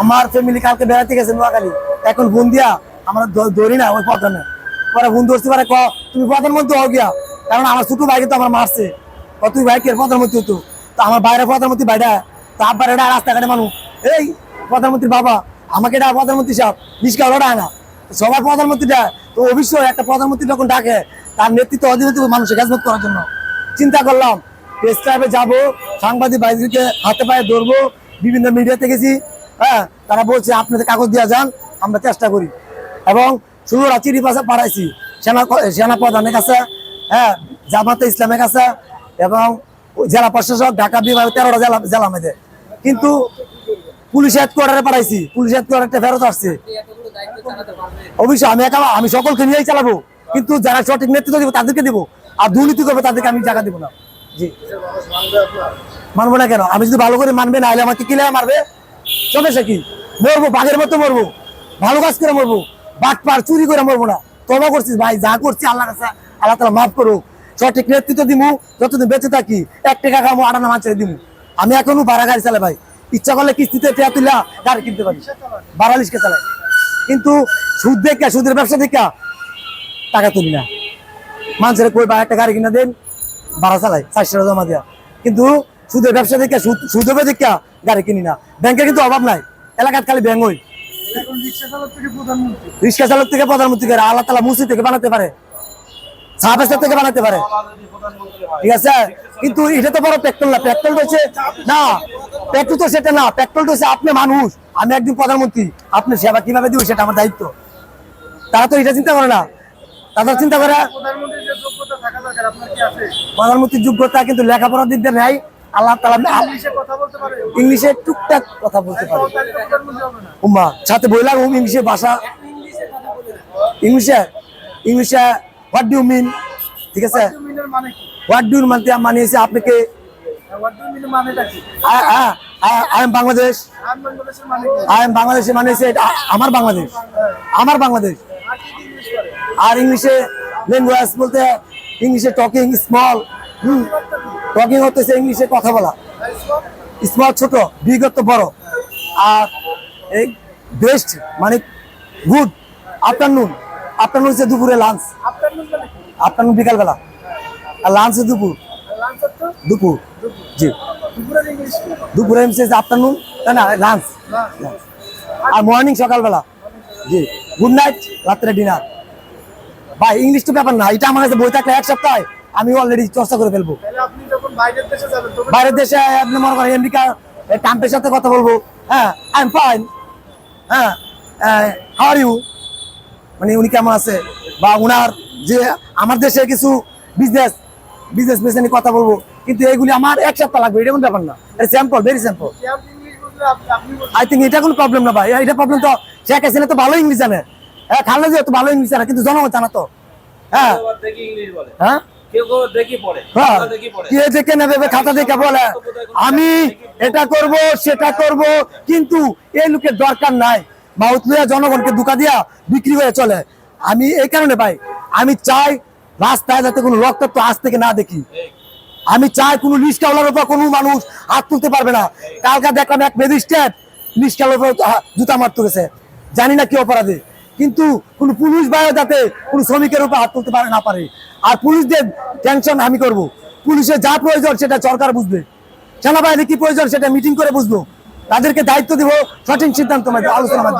আমার ফ্যামিলি কালকে বেড়াতে গেছে নোয়াখালী। এখন বোন দিয়া আমরা ধরি না ওই পথনে। পরে বোন ধরতে পারে ক, তুমি প্রধানমন্ত্রী হও গিয়া। কারণ আমার ছোট ভাইকে তো আমার মারছে। ক, তুই ভাইকে প্রধানমন্ত্রী হতো? তো আমার বাইরে প্রধানমন্ত্রী বাইরা তো আব্বার এটা রাস্তাঘাটে মানুষ এই প্রধানমন্ত্রীর বাবা, আমাকে এটা প্রধানমন্ত্রী সাহেব নিষ্কা ওটা না। সবার প্রধানমন্ত্রীটা তো অবশ্যই একটা প্রধানমন্ত্রী যখন ডাকে, তার নেতৃত্ব অধীনত মানুষের খেজমত করার জন্য। চিন্তা করলাম, প্রেস ক্লাবে যাব, সাংবাদিক বাইরে হাতে পায়ে ধরবো, বিভিন্ন মিডিয়াতে গেছি। হ্যাঁ তারা বলছে, আপনাদের কাগজ দেওয়া যান, আমরা চেষ্টা করি। এবং শুধু চিঠি পাশা পাঠাইছি, সেনা সেনা প্রধানের কাছে হ্যাঁ জামাতে ইসলামের কাছে এবং জেলা প্রশাসক, ঢাকা বিভাগ তেরোটা জেলা জেলা মেয়েদের। কিন্তু পুলিশ হেডকোয়ার্টারে পাঠাইছি, পুলিশ হেডকোয়ার্টারটা ফেরত আসছে। অবশ্যই আমি একা আমি সকলকে নিয়েই চালাবো, কিন্তু যারা সঠিক নেতৃত্ব দিব, তাদেরকে দিব। আর দুর্নীতি করবে, তাদেরকে আমি জায়গা দিব না। জি। মানবো না কেন? আমি যদি ভালো করে মানবে না হলে আমাকে কিলে মারবে? সমস্যা কি? মরবো, বাঘের মতো মরবো। ভালো কাজ করে মরবো। বাট পার চুরি করে মরবো না। তবা করছিস ভাই, যা করছি আল্লাহ কাছে, আল্লাহ তালা মাফ করো সঠিক নেতৃত্ব দিমু, যতদিন বেঁচে থাকি, এক টাকা খাব আটানা মাছ দিমু। আমি এখনও ভাড়া গাড়ি চালাই ভাই। ইচ্ছা করলে কিস্তিতে টেয়া তুলা গাড়ি কিনতে পারি বারালিশকে চালাই। কিন্তু সুদ দেখা সুদের ব্যবসা দেখা টাকা তুলি না। মানুষের কই বা একটা গাড়ি কিনা দেন। ভাড়া চালাই, চারশো টাকা জমা দেওয়া কিন্তু সুদের ব্যবসা দেখে সুদ সুদ হবে দেখা গাড়ি কিনি না। ব্যাংকের কিন্তু অভাব নাই। এলাকার খালি ব্যাংক হই রিক্সা চালক থেকে প্রধানমন্ত্রী। করে আল্লাহ তালা মুসি থেকে বানাতে পারে। সাহাবেস্টার থেকে বানাতে পারে। ঠিক আছে? কিন্তু এটা তো বড় পেট্রোল না। পেট্রোল হচ্ছে না পেট্রোল তো সেটা না। পেট্রোল তো হচ্ছে আপনি মানুষ। আমি একদিন প্রধানমন্ত্রী। আপনি সেবা কীভাবে দিব সেটা আমার দায়িত্ব। তারা তো এটা চিন্তা করে না। তারা চিন্তা করে প্রধানমন্ত্রীর যোগ্যতা কিন্তু লেখাপড়ার দিক দিয়ে নেই। আল্লাহ তালা ইংলিশে টুকটাক কথা বলতে পারে। উম্মা সাথে বইলাম ইংলিশে ভাষা। ইংলিশে ইংলিশে হোয়াট ডু মিন ঠিক আছে? মানে হোয়াট ডু মানতে আপনাকে মিন মানেটা কি? আই এম বাংলাদেশ মানে আই এম বাংলাদেশে মানিয়েছে আমার বাংলাদেশ আমার বাংলাদেশ আর ইংলিশ ল্যাঙ্গুয়েজ বলতে ইংলিশে টকিং স্মল হুম। টকিং হতেছে ইংলিশে কথা বলা। স্মল ছোট বিগত বড়। আর এই বেস্ট মানে গুড আফটারনুন আফটারনুন হচ্ছে দুপুরে লাঞ্চ মানে আফটারনুন বিকালবেলা। আর লাঞ্চ দুপুর। দুপুর। জি। দুপুরে আফটারনুন তাই না? লাঞ্চ আর মর্নিং সকালবেলা। জি। গুড নাইট রাত্রে ডিনার বা ইংলিশ তো ব্যাপার না এটা আমার কাছে বই থাকলে এক সপ্তাহে আমি অলরেডি চর্চা করে ফেলব। বাইরের দেশে আপনি মনে করেন আমেরিকা ট্রাম্পের সাথে কথা বলব। হ্যাঁ আই এম ফাইন হ্যাঁ হাউ আর ইউ মানে উনি কেমন আছে? বা উনার যে আমার দেশে কিছু বিজনেস বিজনেস বেসে নিয়ে কথা বলব। কিন্তু এগুলি আমার এক সপ্তাহ লাগবে এটা কোনো ব্যাপার না। এটা sample very sample I think এটা কোনো প্রবলেম না ভাই। এটা প্রবলেম তো শেখ হাসিনা তো ভালো ইংলিশ জানে। হ্যাঁ খালেদা তো ভালো ইংলিশ জানে কিন্তু জনগণ জানা তো। হ্যাঁ। হ্যাঁ? হ্যাঁ, কে খাতা দেখে বলে। আমি এটা করব সেটা করব কিন্তু এই লোকের দরকার নাই। মাউথ লইয়া জনগণকে দুকা দিয়া বিক্রি হয়ে চলে। আমি এই কারণে ভাই আমি চাই রাস্তায় যাতে কোনো রক্তাক্ত আজ থেকে না দেখি। আমি চাই কোনো লিস্টাওয়ালার উপর কোনো মানুষ হাত তুলতে পারবে না। কালকা দেখলাম এক ম্যাজিস্ট্রেট লিস্টাওয়ালার উপর জুতা মারতে গেছে। জানি না কি অপরাধে। কিন্তু কোন পুলিশ বাইরে যাতে কোন শ্রমিকের উপর হাত তুলতে পারে, না পারে। আর পুলিশদের টেনশন আমি করব। পুলিশের যা প্রয়োজন সেটা সরকার বুঝবে। সেনাবাহিনী কি প্রয়োজন সেটা মিটিং করে বুঝব। তাদেরকে দায়িত্ব দিব, সঠিক সিদ্ধান্ত আলোচনা